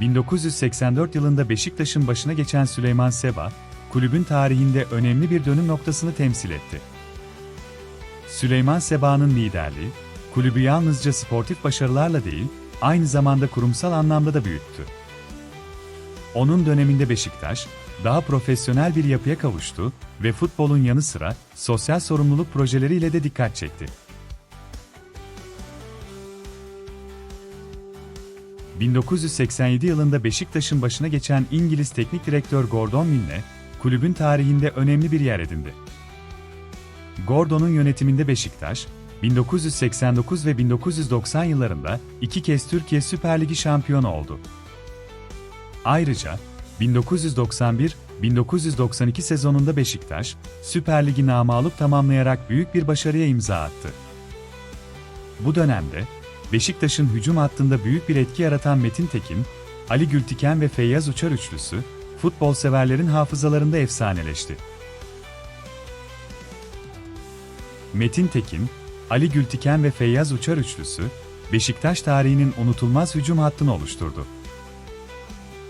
1984 yılında Beşiktaş'ın başına geçen Süleyman Seba, kulübün tarihinde önemli bir dönüm noktasını temsil etti. Süleyman Seba'nın liderliği, kulübü yalnızca sportif başarılarla değil, aynı zamanda kurumsal anlamda da büyüttü. Onun döneminde Beşiktaş, daha profesyonel bir yapıya kavuştu ve futbolun yanı sıra sosyal sorumluluk projeleriyle de dikkat çekti. 1987 yılında Beşiktaş'ın başına geçen İngiliz teknik direktör Gordon Milne, kulübün tarihinde önemli bir yer edindi. Gordon'un yönetiminde Beşiktaş, 1989 ve 1990 yıllarında iki kez Türkiye Süper Ligi şampiyonu oldu. Ayrıca 1991-1992 sezonunda Beşiktaş, Süper Ligi namağlup tamamlayarak büyük bir başarıya imza attı. Bu dönemde, Beşiktaş'ın hücum hattında büyük bir etki yaratan Metin Tekin, Ali Gültiken ve Feyyaz Uçar üçlüsü, futbol severlerin hafızalarında efsaneleşti. Metin Tekin, Ali Gültiken ve Feyyaz Uçar üçlüsü, Beşiktaş tarihinin unutulmaz hücum hattını oluşturdu.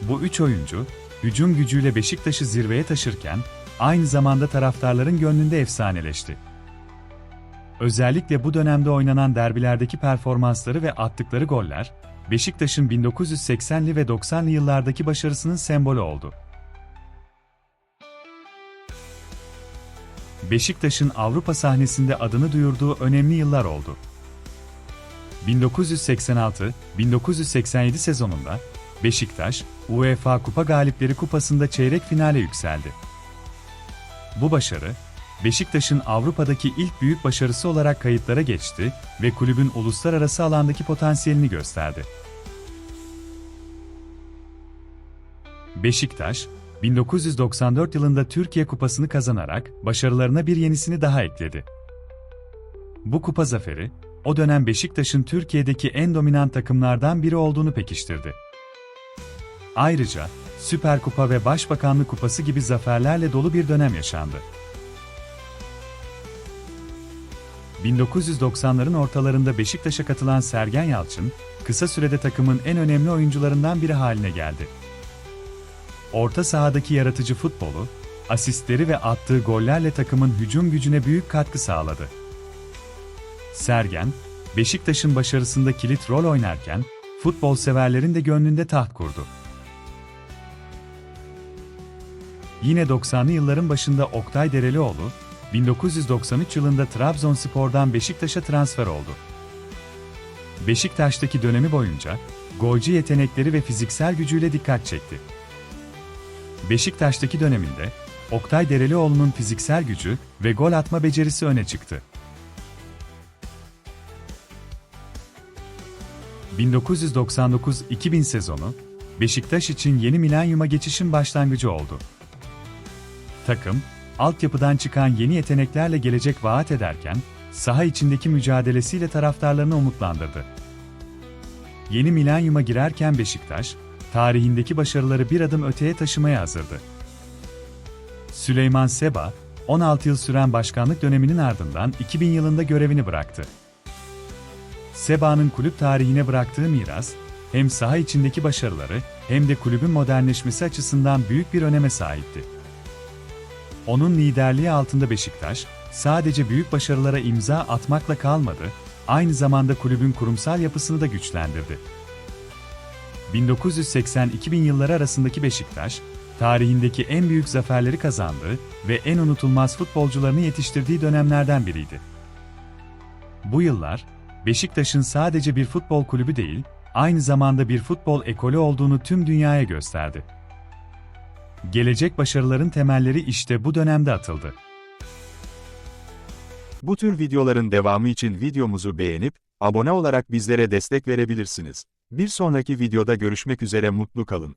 Bu üç oyuncu, hücum gücüyle Beşiktaş'ı zirveye taşırken, aynı zamanda taraftarların gönlünde efsaneleşti. Özellikle bu dönemde oynanan derbilerdeki performansları ve attıkları goller, Beşiktaş'ın 1980'li ve 90'lı yıllardaki başarısının sembolü oldu. Beşiktaş'ın Avrupa sahnesinde adını duyurduğu önemli yıllar oldu. 1986-1987 sezonunda Beşiktaş, UEFA Kupa Galipleri Kupası'nda çeyrek finale yükseldi. Bu başarı, Beşiktaş'ın Avrupa'daki ilk büyük başarısı olarak kayıtlara geçti ve kulübün uluslararası alandaki potansiyelini gösterdi. Beşiktaş, 1994 yılında Türkiye Kupası'nı kazanarak başarılarına bir yenisini daha ekledi. Bu kupa zaferi, o dönem Beşiktaş'ın Türkiye'deki en dominant takımlardan biri olduğunu pekiştirdi. Ayrıca, Süper Kupa ve Başbakanlık Kupası gibi zaferlerle dolu bir dönem yaşandı. 1990'ların ortalarında Beşiktaş'a katılan Sergen Yalçın, kısa sürede takımın en önemli oyuncularından biri haline geldi. Orta sahadaki yaratıcı futbolu, asistleri ve attığı gollerle takımın hücum gücüne büyük katkı sağladı. Sergen, Beşiktaş'ın başarısında kilit rol oynarken, futbol severlerin de gönlünde taht kurdu. Yine 90'lı yılların başında Oktay Derelioğlu, 1993 yılında Trabzonspor'dan Beşiktaş'a transfer oldu. Beşiktaş'taki dönemi boyunca golcü yetenekleri ve fiziksel gücüyle dikkat çekti. Beşiktaş'taki döneminde Oktay Derelioğlu'nun fiziksel gücü ve gol atma becerisi öne çıktı. 1999-2000 sezonu Beşiktaş için yeni milenyuma geçişin başlangıcı oldu. Takım, altyapıdan çıkan yeni yeteneklerle gelecek vaat ederken, saha içindeki mücadelesiyle taraftarlarını umutlandırdı. Yeni milenyuma girerken Beşiktaş, tarihindeki başarıları bir adım öteye taşımaya hazırdı. Süleyman Seba, 16 yıl süren başkanlık döneminin ardından 2000 yılında görevini bıraktı. Seba'nın kulüp tarihine bıraktığı miras, hem saha içindeki başarıları hem de kulübün modernleşmesi açısından büyük bir öneme sahipti. Onun liderliği altında Beşiktaş, sadece büyük başarılara imza atmakla kalmadı, aynı zamanda kulübün kurumsal yapısını da güçlendirdi. 1980-2000 yılları arasındaki Beşiktaş, tarihindeki en büyük zaferleri kazandığı ve en unutulmaz futbolcularını yetiştirdiği dönemlerden biriydi. Bu yıllar, Beşiktaş'ın sadece bir futbol kulübü değil, aynı zamanda bir futbol ekolü olduğunu tüm dünyaya gösterdi. Gelecek başarıların temelleri işte bu dönemde atıldı. Bu tür videoların devamı için videomuzu beğenip, abone olarak bizlere destek verebilirsiniz. Bir sonraki videoda görüşmek üzere mutlu kalın.